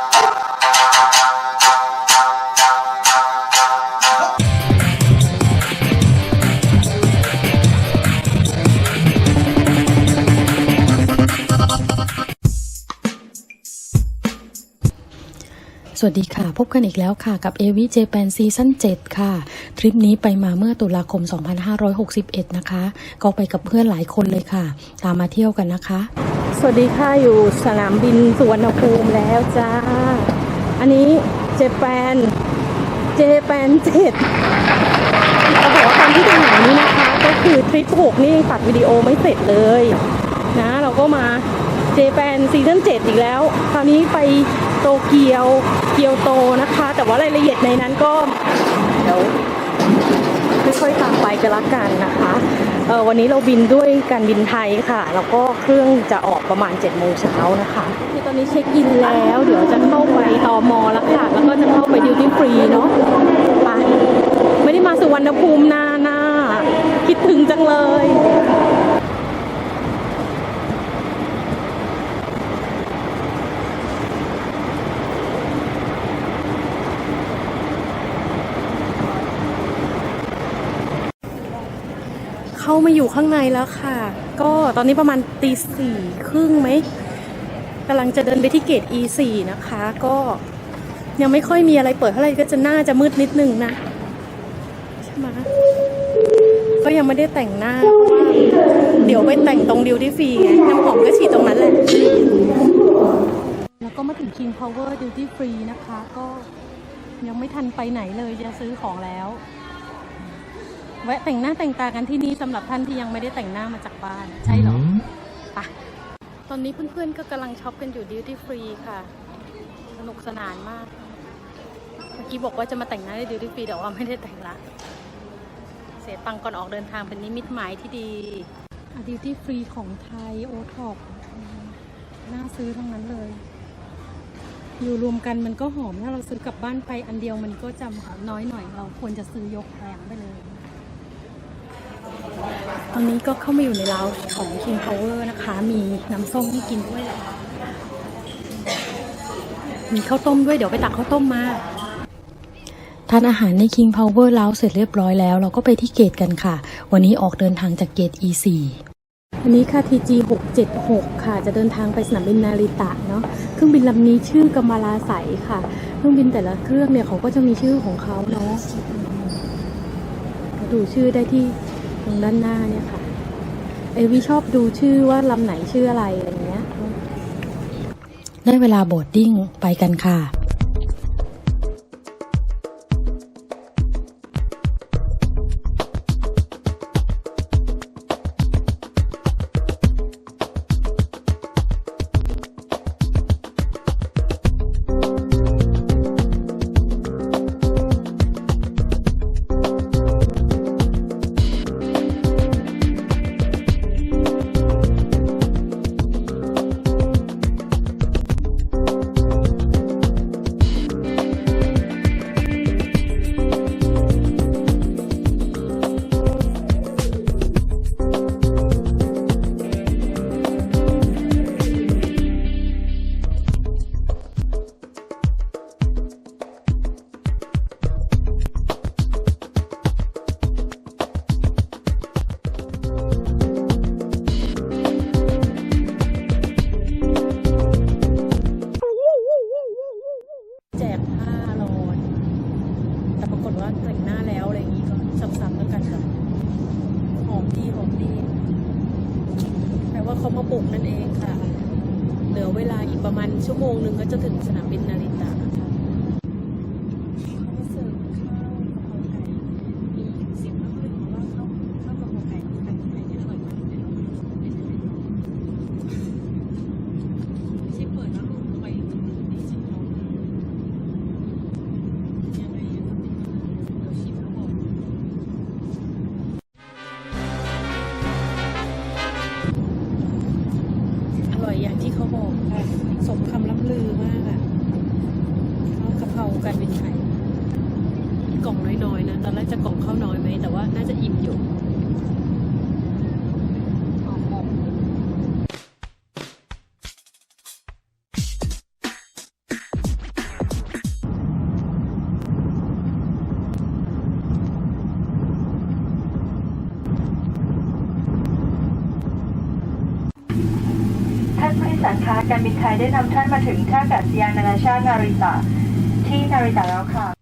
Thank you. สวัสดีค่ะ พบกันอีกแล้วค่ะกับ AV Japan Season 7 ค่ะ ทริปนี้ไปมาเมื่อตุลาคม 2561 นะคะ ก็ไปกับเพื่อนหลายคนเลยค่ะ ตามมาเที่ยวกันนะคะ สวัสดีค่ะอยู่สนามบินสุวรรณภูมิแล้วจ้า อันนี้เจแปนเจแปนเจ็ดจะบอกว่าตอนที่ดูหนนี้นะคะ ก็คือทริป6นี่ยังตัดวิดีโอไม่เสร็จเลย นะ เราก็มา เจแปนซีซั่น7อีกแล้ว คราวนี้ไปโตเกียวเกียวโตนะคะ แต่ว่ารายละเอียดในนั้นก็เดี๋ยวค่อยๆตามไปกันละกันนะคะเออวันนี้เราบินด้วยการบินไทยค่ะ แล้วก็เครื่องจะออกประมาณ7จ็ดโมงเช้านะคะที่ตอนนี้เช็คอินแล้ว เดี๋ยวจะเข้าไปตอมอแล้วค่ะ แล้วก็จะเข้าไปดิวตี้ฟรีเนาะไปไม่ได้มาสุวรรณภูมินานนะคิดถึงจังเลย มาอยู่ข้างในแล้วค่ะ ก็ตอนนี้ประมาณตีสี่ครึ่งไหมกำลังจะเดินไปที่เกต E4 นะคะ ก็ยังไม่ค่อยมีอะไรเปิดเท่าไหร่ก็จะน่าจะมืดนิดนึงนะ ใช่ไหมก็ยังไม่ได้แต่งหน้าเพราะว่าเดี๋ยวไปแต่งตรงดิวที่ฟรีไงน้ำหอมก็ฉีดตรงนั้นแหละ แล้วก็มาถึง King Power Duty Free นะคะ ก็ยังไม่ทันไปไหนเลยจะซื้อของแล้ว แวะแต่งหน้าแต่งตากันที่นี่สำหรับท่านที่ยังไม่ได้แต่งหน้ามาจากบ้าน ใช่เหรอปะตอนนี้เพื่อนๆก็กำลังช็อปกันอยู่ดิวตี้ฟรีค่ะ สนุกสนานมาก เมื่อกี้บอกว่าจะมาแต่งหน้าในดิวตี้ฟรีแต่ว่าไม่ได้แต่งละ เสียตังค์ก่อนออกเดินทางเป็นนิมิตหมายที่ดีดิวตี้ฟรีของไทยโอท็อปน่าซื้อทั้งนั้นเลย อยู่รวมกันมันก็หอม ถ้าเราซื้อกลับบ้านไปอันเดียวมันก็จะหอมน้อยหน่อย เราควรจะซื้อยกแผงไปเลย ตอนนี้ก็เข้ามาอยู่ในราวของ King Power นะคะ มีน้ำส้มให้กินด้วยมีข้าวต้มด้วยเดี๋ยวไปตักข้าวต้มมาทานอาหารใน King Power แล้วเสร็จเรียบร้อยแล้ว เราก็ไปที่เกตกันค่ะ วันนี้ออกเดินทางจากเกต E4 อันนี้ค่ะ TG 676ค่ะ จะเดินทางไปสนามบินนาริตะเนาะเครื่องบินลำนี้ชื่อกำมาลาใสค่ะ เครื่องบินแต่ละเครื่องเนี่ยเขาก็จะมีชื่อของเขาเนาะดูชื่อได้ที่ต รงด้านหน้าเนี่ยค่ะเอวีชอบดูชื่อว่าลำไหนชื่ออะไรอะไรเงี้ย ได้เวลาโบดดิ้งไปกันค่ะ เขามาปลุกนั่นเองค่ะ เหลือเวลาอีกประมาณชั่วโมงหนึ่งก็จะถึงสนามบินนาริตะ ล่องน้อยๆนะ ตอนแรกจะกล่องข้าวน้อยไหม แต่ว่าน่าจะอิ่มอยู่ท่านผู้โดยสารคะการบินไทยได้นำท่านมาถึงท่าอากาศยานนานาชาตินาริตะ ที่นาริตะแล้วค่ะ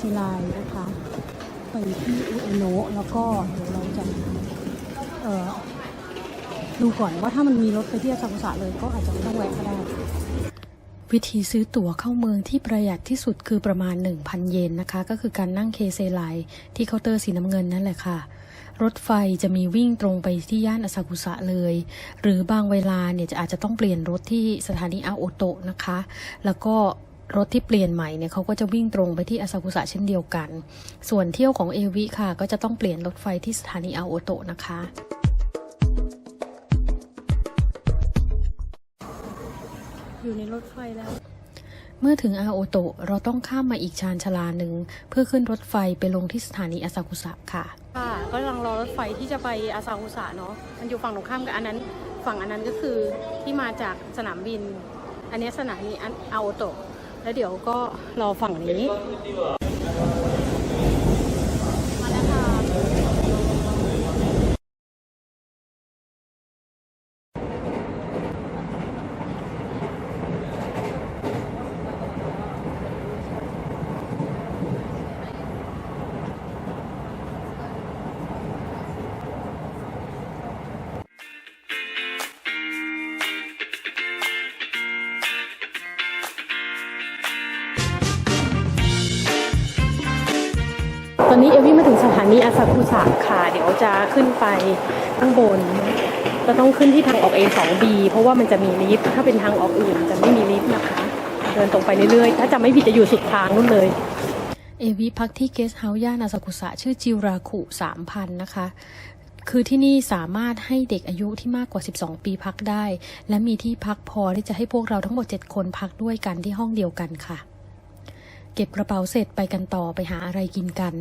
ซิไลนะคะ ไปที่อุเอโนะแล้วก็เดี๋ยวเราจะเอ่อดูก่อนว่าถ้ามันมีรถไปที่อาซากุสะเลยก็อาจจะไม่ต้องแวะก็ได้ วิธีซื้อตั๋วเข้าเมืองที่ประหยัดที่สุดคือประมาณ 1,000 เยนนะคะ ก็คือการนั่งเคเซไลที่เคาน์เตอร์สีน้ำเงินนั่นแหละค่ะรถไฟจะมีวิ่งตรงไปที่ย่านอาซากุสะเลย หรือบางเวลาเนี่ยจะอาจจะต้องเปลี่ยนรถที่สถานีอาโอโตะนะคะ แล้วก็ รถที่เปลี่ยนใหม่เนี่ยเขาก็จะวิ่งตรงไปที่อาซากุสะเช่นเดียวกัน ส่วนเที่ยวของเอวิค่ะ ก็จะต้องเปลี่ยนรถไฟที่สถานีอาโอโตะนะคะ อยู่ในรถไฟแล้ว เมื่อถึงอาโอโตะเราต้องข้ามมาอีกชานชาลาหนึ่ง เพื่อขึ้นรถไฟไปลงที่สถานีอาซากุสะค่ะ ค่ะก็กำลังรอรถไฟที่จะไปอาซากุสะเนาะ มันอยู่ฝั่งตรงข้ามกับอันนั้น ฝั่งอันนั้นก็คือที่มาจากสนามบิน อันนี้สถานีอันอาโอโตะ แล้วเดี๋ยวก็รอฝั่งนี้ นีอาซากุสะค่ะ เดี๋ยวจะขึ้นไปข้างบน จะต้องขึ้นที่ทางออก A2B เพราะว่ามันจะมีลิฟต์ ถ้าเป็นทางออกอื่นจะไม่มีลิฟต์นะคะ เดินตรงไปเรื่อยๆ ถ้าจะไม่ผิดจะอยู่สุดทางนู่นเลย เอวีพักที่เกสต์เฮาส์ย่านอาซากุสะชื่อจิราคุ3,000นะคะคือที่นี่สามารถให้เด็กอายุที่มากกว่า 12 ปีพักได้ และมีที่พักพอที่จะให้พวกเราทั้งหมด 7 คนพักด้วยกันที่ห้องเดียวกันค่ะ เก็บกระเป๋าเสร็จไปกันต่อไปหาอะไรกินกัน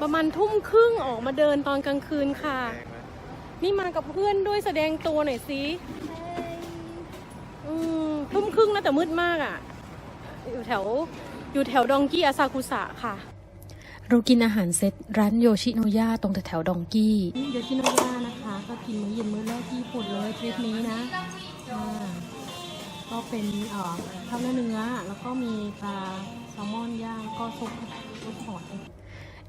ประมาณทุ่มครึ่งออกมาเดินตอนกลางคืนค่ะ นี่มากับเพื่อนด้วยแสดงตัวหน่อยสิอืมทุ่มครึ่งนะแต่มืดมากอะ อยู่แถวอยู่แถวดองกี้อาซากุสะค่ะ เรากินอาหารเซตร้านโยชิโนยะตรงแถวๆดองกี้ โยชิโนยะนะคะ ก็กินมื้อเย็นมื้อแรกที่ญี่ปุ่นเลยทริปนี้นะอ่าก็เป็นเอ่อข้าวหน้าเนื้อ แล้วก็มีปลาแซลมอนย่างแล้วก็ซุปซุปหอย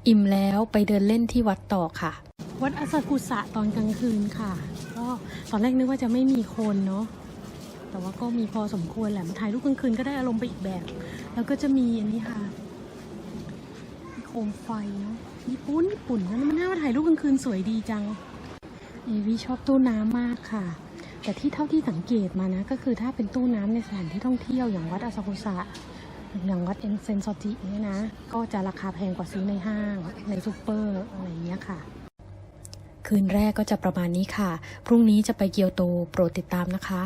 อิ่มแล้วไปเดินเล่นที่วัดต่อค่ะ วัดอาซากุสะตอนกลางคืนค่ะก็ตอนแรกนึกว่าจะไม่มีคนเนาะแต่ว่าก็มีพอสมควรแหละถ่ายรูปกลางคืนก็ได้อารมณ์ไปอีกแบบ แล้วก็จะมีอันนี้ค่ะมีโคมไฟเนาะญี่ปุ่นญี่ปุ่นนะมันน่ามาถ่ายรูปกลางคืนสวยดีจังเอวีชอบตู้น้ำมากค่ะ แต่ที่เท่าที่สังเกตมานะ ก็คือถ้าเป็นตู้น้ำในสถานที่ท่องเที่ยวอย่างวัดอาซากุสะ อย่างวัดเอ็นเซนซอจิเนี่ยนะ ก็จะราคาแพงกว่าซื้อในห้าง ในซูเปอร์อะไรอย่างเงี้ยค่ะ คืนแรกก็จะประมาณนี้ค่ะ พรุ่งนี้จะไปเกียวโตโปรดติดตามนะคะ